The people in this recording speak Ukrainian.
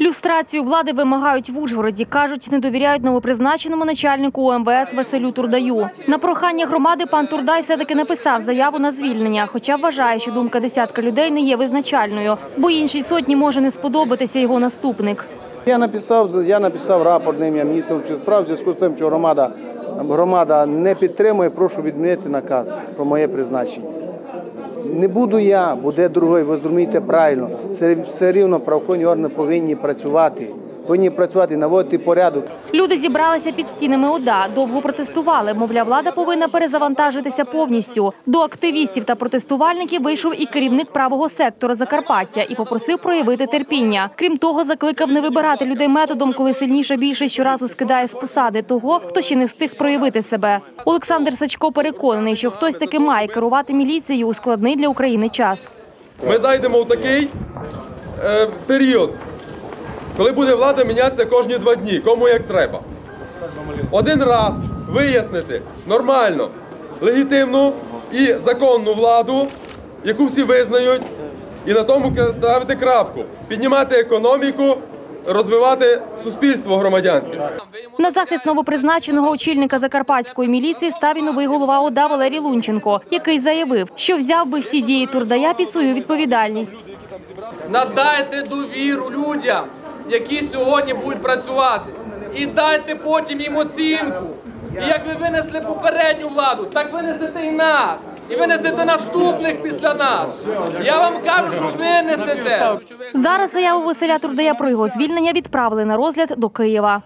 Люстрацію влади вимагають в Ужгороді. Кажуть, не довіряють новопризначеному начальнику УМВС Василю Турдаю. На прохання громади пан Турдай все-таки написав заяву на звільнення, хоча вважає, що думка десятка людей не є визначальною, бо іншій сотні може не сподобатися його наступник. Я написав, я написав рапорт на ім'я міністра внутрішніх справ зв'язку з тим, що громада, громада не підтримує, прошу відмінити наказ про моє призначення. Не буду я, буде другий, ви зрозумієте правильно. Все, все рівно правоохоронні органи повинні працювати. Повинні працювати, наводити порядок. Люди зібралися під стінами ОДА, довго протестували. Мовляв, влада повинна перезавантажитися повністю. До активістів та протестувальників вийшов і керівник правого сектора Закарпаття і попросив проявити терпіння. Крім того, закликав не вибирати людей методом, коли сильніша більшість щоразу скидає з посади того, хто ще не встиг проявити себе. Олександр Сачко переконаний, що хтось таки має керувати міліцією у складний для України час. Ми зайдемо в такий е, період, коли буде влада мінятися кожні два дні, кому як треба. Один раз вияснити нормально, легітимну і законну владу, яку всі визнають, і на тому ставити крапку, піднімати економіку, розвивати суспільство громадянське. На захист новопризначеного очільника закарпатської міліції став і новий голова ОДА Валерій Лунченко, який заявив, що взяв би всі дії Турдая під свою відповідальність. Надайте довіру людям, які сьогодні будуть працювати. І дайте потім їм оцінку. І як ви винесли попередню владу, так винесете і нас. І винесете наступних після нас. Я вам кажу, що винесете. Зараз заяву Василя Турдея про його звільнення відправили на розгляд до Києва.